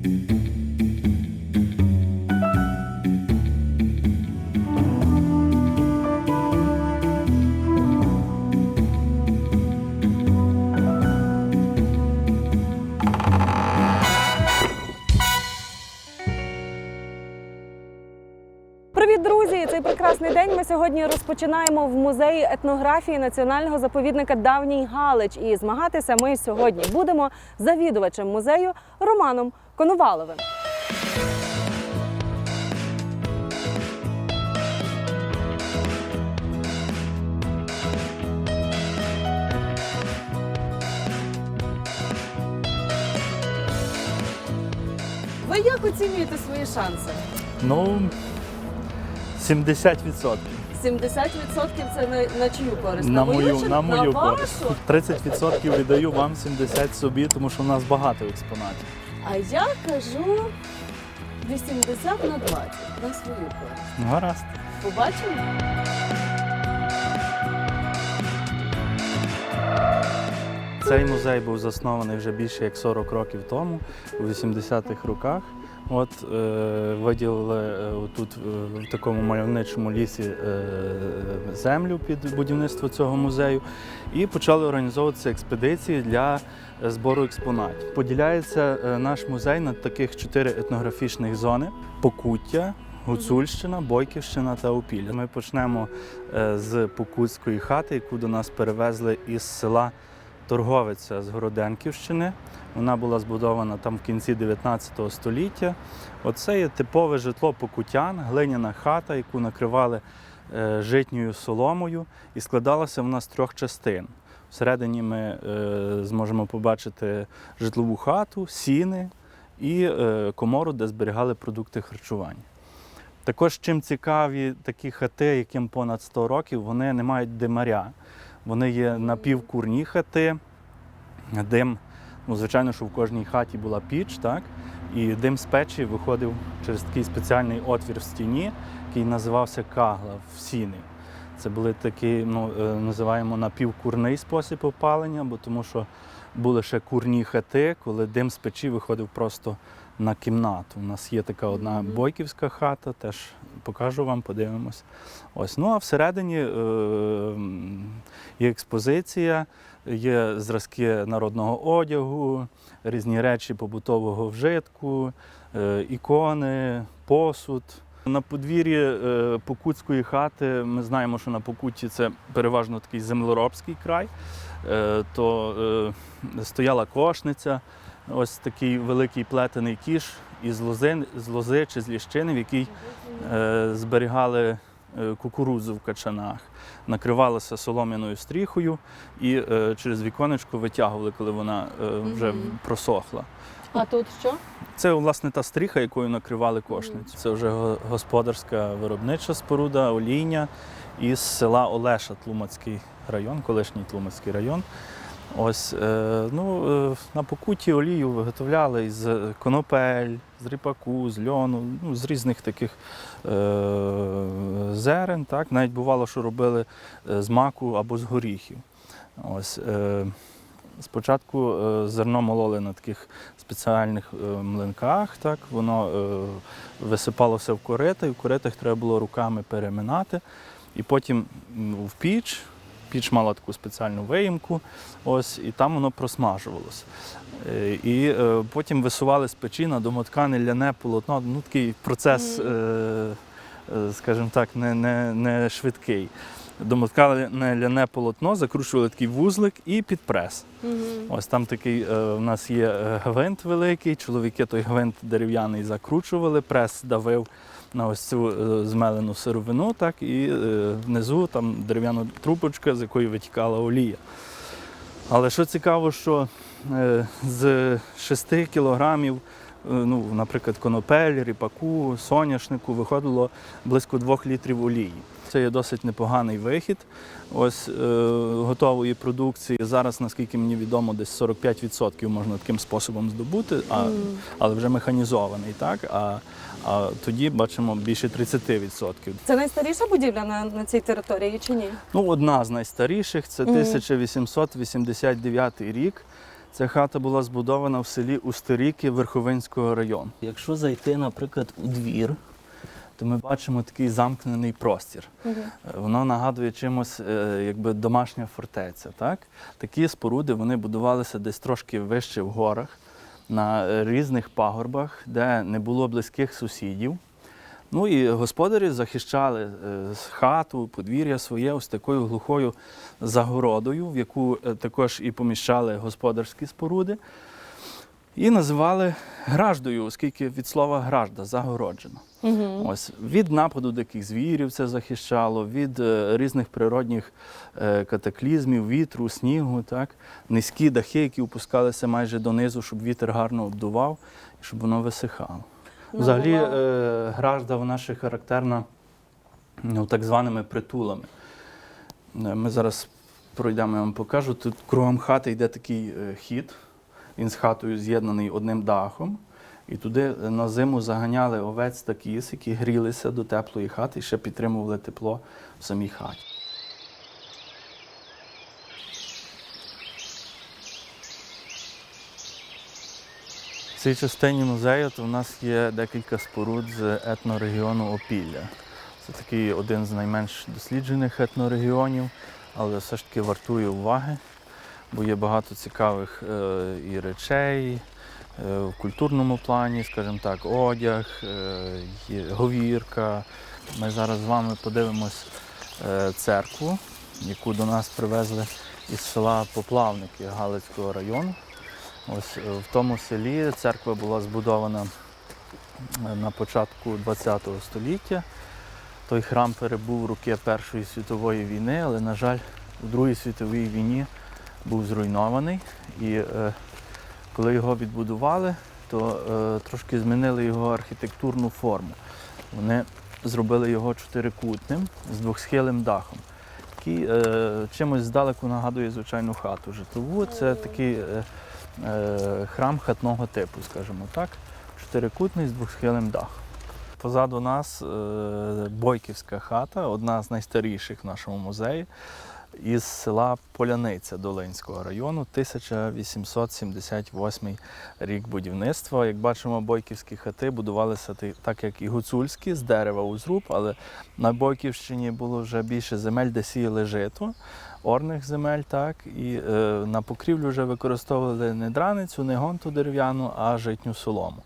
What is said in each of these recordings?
Привіт, друзі! Цей прекрасний день ми сьогодні розпочинаємо в музеї етнографії національного заповідника Давній Галич. І змагатися ми сьогодні будемо завідувачем музею Романом Коноваловим. Ви як оцінюєте свої шанси? Ну, 70%. 70% це на, на чию користь? На мою чи на мою вашу? користь. 30% віддаю вам, 70% собі, тому що в нас багато експонатів. А я кажу 80 на 20 на свою користь. Ну, гаразд. Побачимо? Цей музей був заснований вже більше як 40 років тому, у 80-х роках. От е, виділили е, тут е, в такому мальовничому лісі е, землю під будівництво цього музею і почали організовуватися експедиції для е, збору експонатів. Поділяється наш музей на таких чотири етнографічних зони: Покуття, Гуцульщина, Бойківщина та Опілля. Ми почнемо з Покутської хати, яку до нас перевезли із села Торговиця з Городенківщини. Вона була збудована там в кінці 19 століття. Оце є типове житло покутян, глиняна хата, яку накривали е, житньою соломою, і складалася вона з трьох частин. Всередині ми е, зможемо побачити житлову хату, сіни і е, комору, де зберігали продукти харчування. Також чим цікаві такі хати, яким понад 100 років, вони не мають димаря. Вони є напівкурні хати, дим, ну, звичайно, що в кожній хаті була піч, так? І дим з печі виходив через такий спеціальний отвір в стіні, який називався кагла в сіни. Це були такі, ну, е, називаємо напівкурний спосіб опалення, бо тому що були ще курні хати, коли дим з печі виходив просто на кімнату. У нас є така одна бойківська хата, теж покажу вам, подивимось. Ось. Ну а всередині е, є експозиція, є зразки народного одягу, різні речі побутового вжитку, е, ікони, посуд. На подвір'ї е, Покутської хати ми знаємо, що на Покутті це переважно такий землеробський край. То стояла кошниця, ось такий великий плетений кіш із лози, з лози чи з ліщини, в якій е, зберігали е, кукурудзу в качанах, накривалася солом'яною стріхою і е, через віконечко витягували, коли вона е, вже просохла. А тут що? Це власне та стріха, якою накривали кошницю. Це вже господарська виробнича споруда, олійня із села Олеша, Тлумацький район, колишній Тлумацький район. Ось е, ну, е, на покуті олію виготовляли із конопель, з ріпаку, з льону, ну, з різних таких е, зерен. Так? Навіть бувало, що робили е, з маку або з горіхів. Ось, е, спочатку зерно мололи на таких спеціальних млинках, так? воно е, висипалося в корита, і в коритах треба було руками переминати. І потім в піч. Піч мала таку спеціальну виїмку, ось, і там воно просмажувалося. Е, І е, потім висували з печі на домоткане ляне полотно. Ну, такий процес, е, скажімо так, не, не, не швидкий. Домоткане ляне полотно, закручували такий вузлик і під прес. Угу. Ось там такий у нас є гвинт великий. Чоловіки той гвинт дерев'яний закручували, прес давив на ось цю е, змелену сировину, так, і е, внизу там дерев'яна трубочка, з якої витікала олія. Але що цікаво, що е, з 6 кілограмів, ну, наприклад, конопель, ріпаку, соняшнику виходило близько 2 літрів олії. Це є досить непоганий вихід ось, е, готової продукції. Зараз, наскільки мені відомо, десь 45% можна таким способом здобути, а, але вже механізований. Так? А, а тоді бачимо більше 30%. Це найстаріша будівля на, на цій території чи ні? Ну, одна з найстаріших це 1889 рік. Ця хата була збудована в селі Устеріки Верховинського району. Якщо зайти, наприклад, у двір, то ми бачимо такий замкнений простір. Е, Воно нагадує чимось е, якби домашня фортеця. Так? Такі споруди вони будувалися десь трошки вище в горах, на е, різних пагорбах, де не було близьких сусідів. Ну і господарі захищали е, хату, подвір'я своє ось такою глухою загородою, в яку е, також і поміщали господарські споруди. І називали граждою, оскільки від слова гражда загороджено. Угу. Ось від нападу диких звірів це захищало, від е, різних природних е, катаклізмів, вітру, снігу, так низькі дахи, які опускалися майже донизу, щоб вітер гарно обдував і щоб воно висихало. Взагалі, Ну, вау. е, гражда вона ще характерна ну, так званими притулами. Е, Ми зараз пройдемо, я вам покажу. Тут кругом хати йде такий е, хід. Він з хатою з'єднаний одним дахом. І туди е, на зиму заганяли овець та кіз, які грілися до теплої хати і ще підтримували тепло в самій хаті. В цій частині музею то в нас є декілька споруд з етнорегіону Опілля. Це такий один з найменш досліджених етнорегіонів, але все ж таки вартує уваги, бо є багато цікавих е, і речей е, в культурному плані, скажімо так, одяг, е, говірка. Ми зараз з вами подивимось церкву, яку до нас привезли із села Поплавники Галицького району. Ось в тому селі церква була збудована на початку ХХ століття. Той храм перебув роки Першої світової війни, але, на жаль, у Другій світовій війні був зруйнований. І е, коли його відбудували, то е, трошки змінили його архітектурну форму. Вони зробили його чотирикутним з двохсхилим дахом. Який е, чимось здалеку нагадує звичайну хату житлову. Це такий е, е, храм хатного типу, скажімо так, чотирикутний з двохсхилим дахом. Позаду нас е, Бойківська хата, одна з найстаріших в нашому музеї, із села Поляниця Долинського району, 1878 рік будівництва. Як бачимо, бойківські хати будувалися так, як і гуцульські, з дерева у зруб, але на Бойківщині було вже більше земель, де сіяли жито, орних земель, так, і е, на покрівлю вже використовували не драницю, не гонту дерев'яну, а житню солому.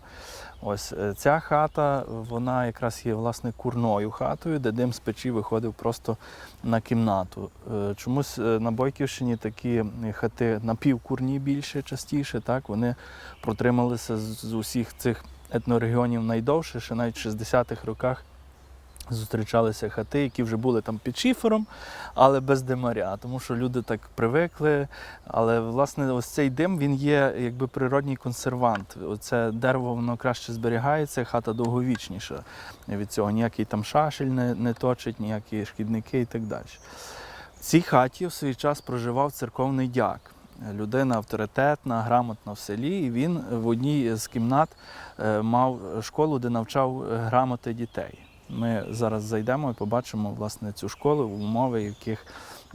Ось е, ця хата, вона якраз є власне курною хатою, де дим з печі виходив просто на кімнату. Е, Чомусь е, на Бойківщині такі хати напівкурні більше, частіше, так вони протрималися з усіх цих етнорегіонів найдовше, ще навіть в 60-х роках. Зустрічалися хати, які вже були там під шифером, але без димаря, тому що люди так привикли. Але власне ось цей дим він є якби природній консервант. Оце дерево воно краще зберігається, хата довговічніша від цього. Ніякий там шашель не, не точить, ніякі шкідники і так далі. В цій хаті в свій час проживав церковний дяк. Людина авторитетна, грамотна в селі, і він в одній з кімнат е, мав школу, де навчав грамоти дітей. Ми зараз зайдемо і побачимо власне цю школу, умови, в яких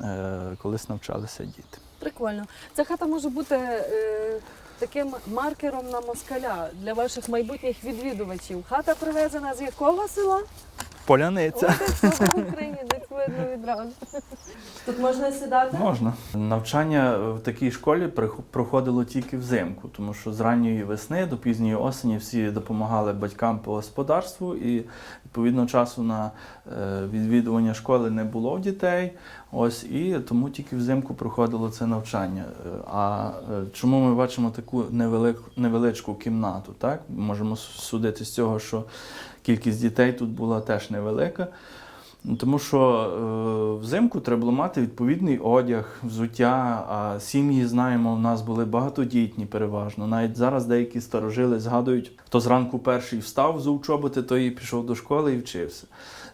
е, колись навчалися діти. Прикольно. Ця хата може бути е, таким маркером на москаля для ваших майбутніх відвідувачів. Хата привезена з якого села? Поляниця. В Україні, десь видно відразу. Тут можна сідати? Можна. Навчання в такій школі прих- проходило тільки взимку, тому що з ранньої весни до пізньої осені всі допомагали батькам по господарству, і відповідно часу на е, відвідування школи не було в дітей. Ось і тому тільки взимку проходило це навчання. Е, А е, чому ми бачимо таку невелику невеличку кімнату? Так можемо судити з цього, що кількість дітей тут була теж невелика. Ну, Тому що е, взимку треба було мати відповідний одяг, взуття. А сім'ї, знаємо, у нас були багатодітні переважно. Навіть зараз деякі старожили згадують, хто зранку перший встав, взув чоботи, той і пішов до школи і вчився.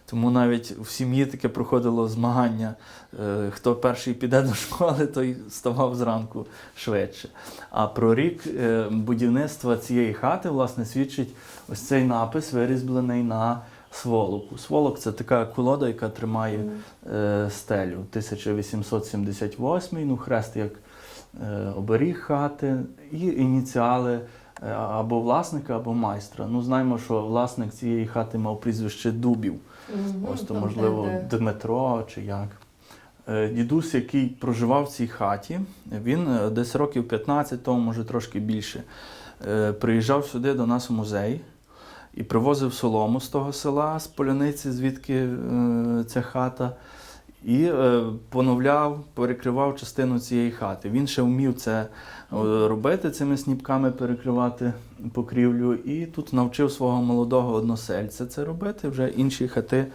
Тому навіть в сім'ї таке проходило змагання. е, Хто перший піде до школи, той вставав зранку швидше. А про рік е, будівництва цієї хати власне свідчить ось цей напис, вирізблений на сволоку. Сволок це така колода, яка тримає е, стелю. 1878, ну хрест як оберіг хати і ініціали або власника, або майстра. Ну, знаємо, що власник цієї хати мав прізвище Дубів. Ось то, можливо, Дмитро чи як. Е, Дідусь, який проживав в цій хаті, він е, десь років 15 тому, може трошки більше, е, приїжджав сюди до нас у музей і привозив солому з того села, з поляниці, звідки ця хата, і е, поновляв, перекривав частину цієї хати. Він ще вмів це е, робити, цими сніпками перекривати покрівлю, і тут навчив свого молодого односельця це робити. Вже інші хати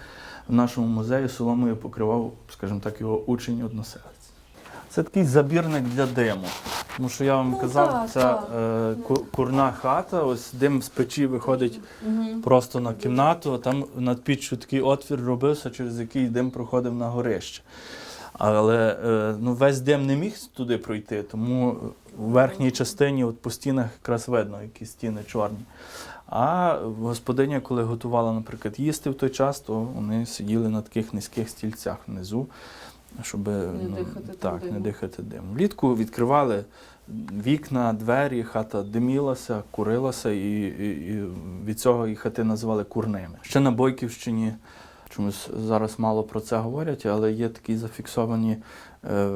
в нашому музеї соломою покривав, скажімо так, його учень односелець. Це такий забірник для диму. Тому що я вам Ну, казав, так, ця так. е, ку- курна хата, ось дим з печі виходить просто на кімнату, а там над піччю такий отвір робився, через який дим проходив на горище. Але е, ну, весь дим не міг туди пройти, тому в верхній частині от по стінах якраз видно, які стіни чорні. А господиня, коли готувала, наприклад, їсти в той час, то вони сиділи на таких низьких стільцях внизу, щоб ну, дихати так, не дихати дим. Влітку відкривали вікна, двері, хата димілася, курилася, і, і, і від цього і хати називали курними. Ще на Бойківщині чомусь зараз мало про це говорять, але є такі зафіксовані, е,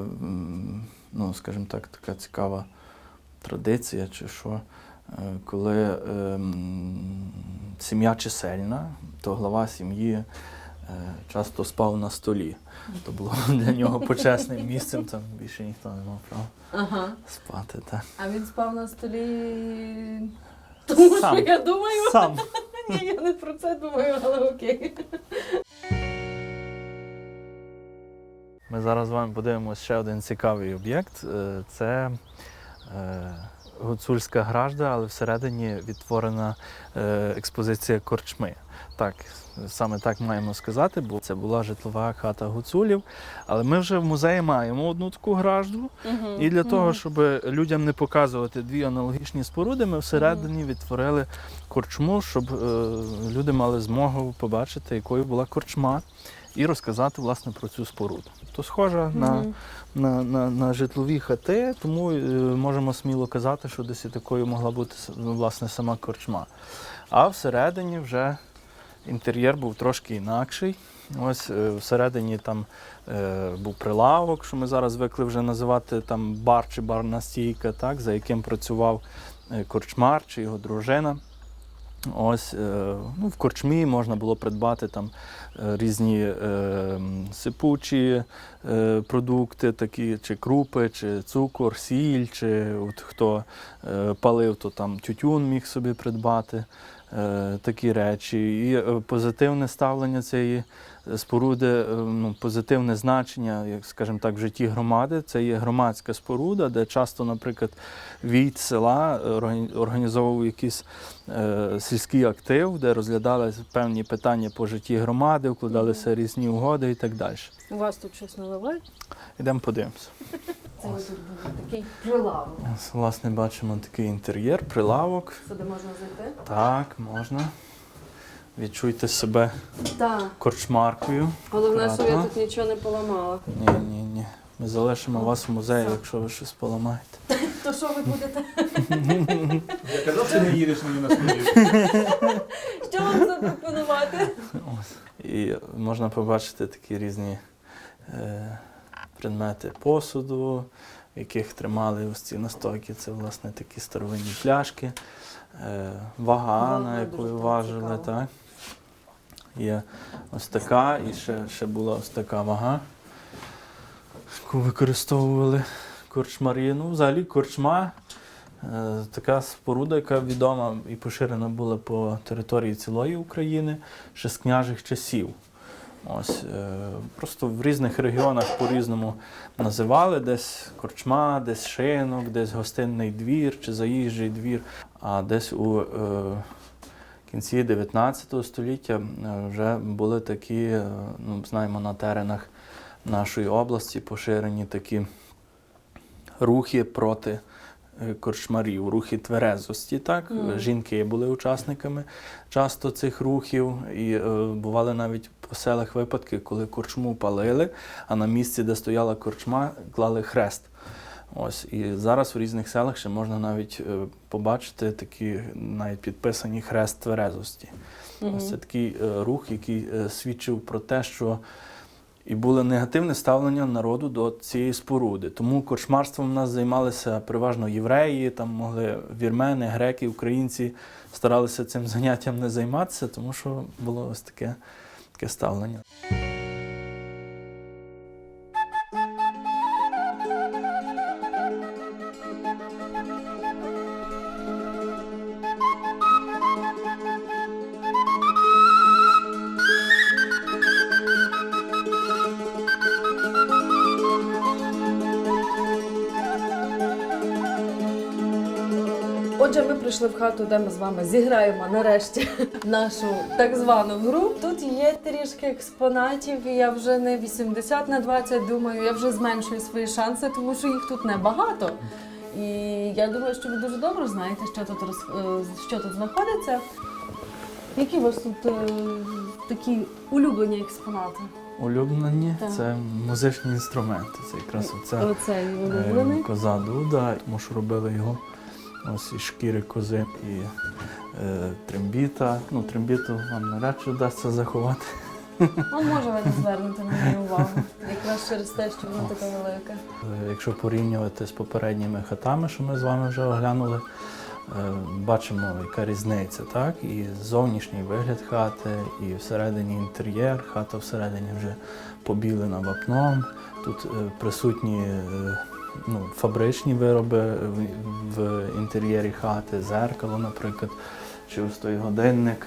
ну, скажімо так, така цікава традиція, чи що, е, коли е, сім'я чисельна, то глава сім'ї часто спав на столі. То було для нього почесним місцем, там більше ніхто не мав права Ага. спати. Так. А він спав на столі. Тому Сам. що я думаю, Сам. ні, я не про це думаю, але окей. Ми зараз з вами подивимося ще один цікавий об'єкт. Е, Це е, гуцульська гражда, але всередині відтворена е, експозиція корчми. Так, саме так маємо сказати, бо це була житлова хата гуцулів. Але ми вже в музеї маємо одну таку гражду. І для того, щоб людям не показувати дві аналогічні споруди, ми всередині відтворили корчму, щоб е, люди мали змогу побачити, якою була корчма, і розказати власне про цю споруду. То схожа на, на, на, на житлові хати, тому е, можемо сміло казати, що десь і такою могла бути ну, власне сама корчма. А всередині вже інтер'єр був трошки інакший. Ось е, всередині там е, був прилавок, що ми зараз звикли вже називати там бар чи барна стійка, так, за яким працював е, корчмар чи його дружина. Ось е, ну, в корчмі можна було придбати там різні е, сипучі е, продукти, такі, чи крупи, чи цукор, сіль, чи от хто е, палив, то там тютюн міг собі придбати. Е, Такі речі. І е, позитивне ставлення цієї споруди, е, ну, позитивне значення, як скажімо так, в житті громади. Це є громадська споруда, де часто, наприклад, від села організовував якийсь сільський актив, де розглядалися певні питання по житті громади, вкладалися різні угоди і так далі. У вас тут щось наливають? Ідемо подивимося. Це ось тут буде такий прилавок. Ось, Власне, бачимо такий інтер'єр, прилавок. Сюди можна зайти? Так, можна. Відчуйте себе Так. корчмаркою. Головне, щоб я тут нічого не поламала. Ні, ні, ні. Ми залишимо вас в музеї, якщо ви щось поламаєте. То що ви будете? Я казав, ти не їдеш мені на студію. Що вам запропонувати? І можна побачити такі різні е, предмети посуду, в яких тримали ось ці настойки. Це, власне, такі старовинні пляшки, е, вага, на якою важили. Так. Є ось така, і ще, ще була ось така вага, яку використовували корчмарі. Ну, взагалі, корчма е, така споруда, яка відома і поширена була по території цілої України ще з княжих часів. Ось, е, просто в різних регіонах по-різному називали десь корчма, десь шинок, десь гостинний двір чи заїжджий двір. А десь у е, кінці 19 століття е, вже були такі, е, ну, знаємо, на теренах нашої області поширені такі рухи проти корчмарів, рухи тверезості. Так? Мгм. Жінки були учасниками часто цих рухів, і е, бували навіть по селах випадки, коли корчму палили, а на місці, де стояла корчма, клали хрест. Ось і зараз в різних селах ще можна навіть е, побачити такі навіть підписані хрест тверезості. Ось це такий е, рух, який е, свідчив про те, що і було негативне ставлення народу до цієї споруди. Тому кошмарством в нас займалися переважно євреї, там могли вірмени, греки, українці старалися цим заняттям не займатися, тому що було ось таке, таке ставлення. Прийшли в хату, де ми з вами зіграємо нарешті нашу так звану гру. Тут є трішки експонатів, і я вже не 80 на 20 думаю, я вже зменшую свої шанси, тому що їх тут небагато. І я думаю, що ви дуже добре знаєте, що тут роз- е, що тут знаходиться. Які у вас тут е, такі улюблені експонати? Улюблені Так. це музичні інструменти. Це якраз оце. Оцей Е, улюблений. Коза Дуда, тому що робили його ось із шкіри кози і е, трембіта. Ну, трембіту вам навряд чи вдасться заховати. Ну, може, ви не звернете на неї увагу. Якраз через те, що вона така велика. Е, Якщо порівнювати з попередніми хатами, що ми з вами вже оглянули, е, бачимо, яка різниця, так? І зовнішній вигляд хати, і всередині інтер'єр. Хата всередині вже побілена вапном. Тут е, присутні е, ну, фабричні вироби в, в інтер'єрі хати, зеркало, наприклад, чи ось той годинник.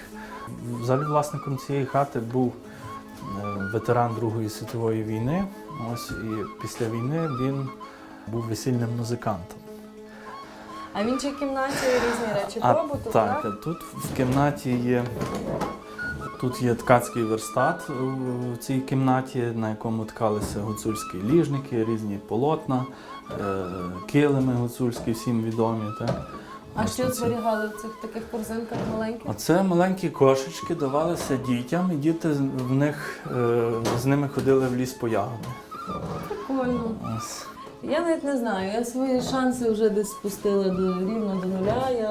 Взагалі власником цієї хати був е, ветеран Другої світової війни. Ось і після війни він був весільним музикантом. А в іншій кімнаті різні речі А, побуту, так, так? тут в кімнаті є. Тут є ткацький верстат у цій кімнаті, на якому ткалися гуцульські ліжники, різні полотна, килими гуцульські, всім відомі. Так? А Ось що оці. зберігали в цих таких корзинках маленьких? Оце маленькі кошечки давалися дітям, і діти в них, е, з ними ходили в ліс по ягоди. Прикольно. Ось. Я навіть не знаю. Я свої шанси вже десь спустила до рівно до нуля. Я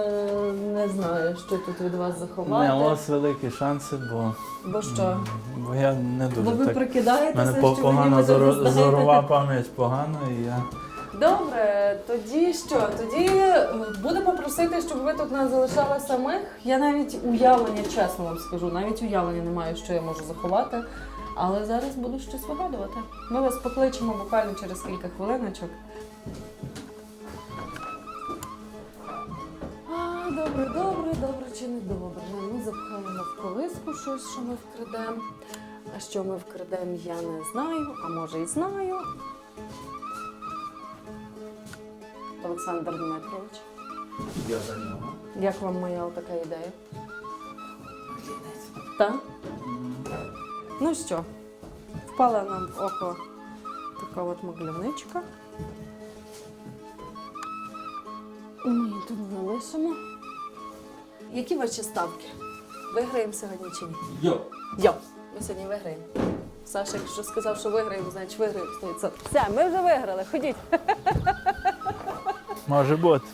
не знаю, що тут від вас Не, у вас великі шанси, бо, Бо що? бо я не дуже Бо ви так. У прикидаєтеся, мене що погана буде зоро- знаєте. зорова пам'ять погана, і я. Добре, тоді що? Тоді будемо просити, щоб ви тут не залишали самих. Я навіть уявлення, чесно вам скажу, навіть уявлення не маю, що я можу заховати. Але зараз буду щось вигадувати. Ми вас покличемо буквально через кілька хвилиночок. А, добре, добре, добре чи не добре. Ми запхаємо в колиску щось, що ми вкрадемо. А що ми вкрадемо, я не знаю, а може і знаю. Олександр Дмитрович, Я за нього. як вам моя така ідея? Так? Ну що, впала нам в око така от маглівничка. Ми її тут залишимо. Які ваші ставки? Виграємо сьогодні чи ні? Йо. Йо, ми сьогодні виграємо. Саша, якщо сказав, що виграємо, значить виграємо 100%. Все, ми вже виграли, ходіть. Може бути.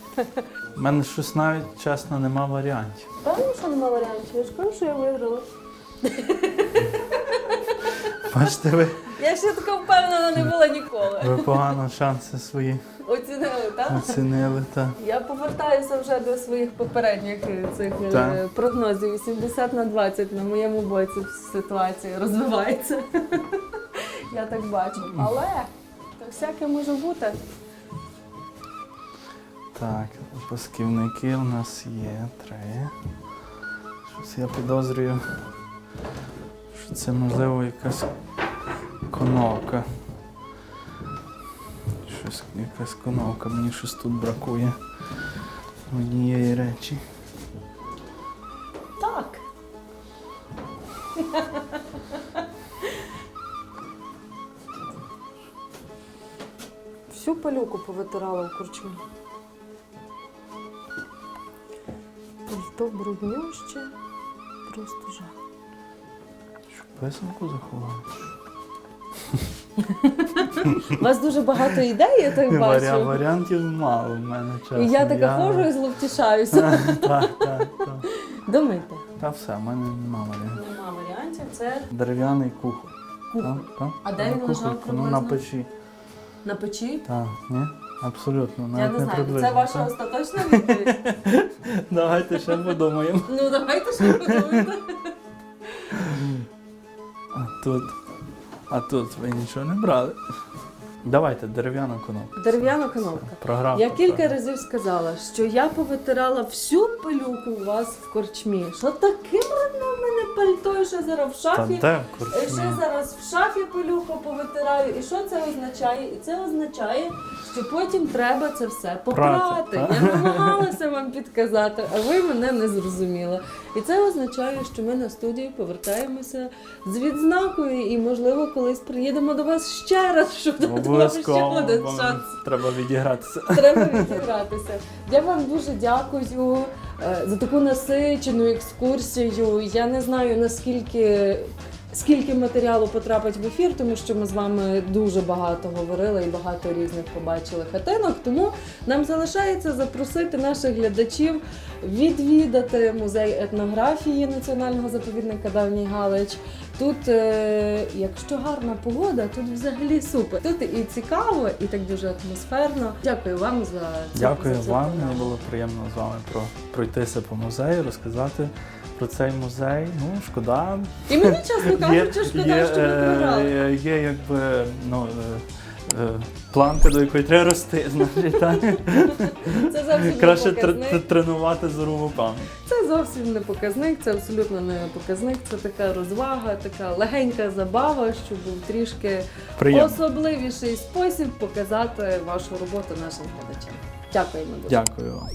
У мене щось навіть чесно нема варіантів. Певно, що нема варіантів. Я ж кажу, що я виграла. Бачите, ви, Я ще така впевнена не була ніколи. ви погано шанси свої Оцінили, так? оцінили. Та. Я повертаюся вже до своїх попередніх е, цих е, Так. прогнозів. 80 на 20 на моєму боці ситуація розвивається. Я так бачу. Але всяке може бути. Так, пасківники у нас є три. Щось я підозрюю, що це можливо якась коновка. Щось, якась коновка, мені щось тут бракує однієї речі. Так. Всю пилюку повитирала в корчмі. Пальто бруднюще, просто жах. Що писанку заховали? У вас дуже багато ідей, я так бачу. Варіантів мало в мене чесно. І я така ходжу і зловтішаюся. Так, так, так. Думайте. Та все, в мене нема варіантів. Нема варіантів, це Дерев'яний. Так, так. А де він Кухар, лежав Ну, на приблизно? печі. На печі. Так, ні? Абсолютно, Я навіть не не знаю, приблизно. це ваша так? остаточна відповідь. Давайте ще подумаємо. Ну давайте ще подумаємо. А тут. А тут ви нічого не брали. Давайте, дерев'яна кнопка. Дерев'яна кнопка. Програв. Я кілька разів сказала, що я повитирала всю пилюку у вас в корчмі. Що таке брудне в мене пальто, і що зараз в Та де в І корчмі? зараз в шафі пилюку повитираю. І що це означає? І це означає, що потім треба це все попрати. Прати, Я намагалася вам підказати, а ви мене не зрозуміли. І це означає, що ми на студію повертаємося з відзнакою, і можливо колись приїдемо до вас ще раз, щоб дати вам ще один шанс. треба відігратися. Треба відігратися. Я вам дуже дякую е, за таку насичену екскурсію. Я не знаю наскільки. Скільки матеріалу потрапить в ефір, тому що ми з вами дуже багато говорили і багато різних побачили хатинок. Тому нам залишається запросити наших глядачів відвідати музей етнографії Національного заповідника Давній Галич. Тут, е, якщо гарна погода, тут взагалі супер. Тут і цікаво, і так дуже атмосферно. Дякую вам за цю Дякую за цю вам. програму. Мені було приємно з вами про пройтися по музею, розказати про цей музей. Ну, шкода. І мені чесно кажучи, шкода, є, що ми програли. е, є якби ну, е, е, планка, до якої треба рости. Значить, так? Це зовсім Краще не показник. тренувати зорову пам'ять. Це зовсім не показник, це абсолютно не показник. Це така розвага, така легенька забава, щоб був трішки Приємно. особливіший спосіб показати вашу роботу нашим глядачам. Дякуємо дуже. Дякую вам.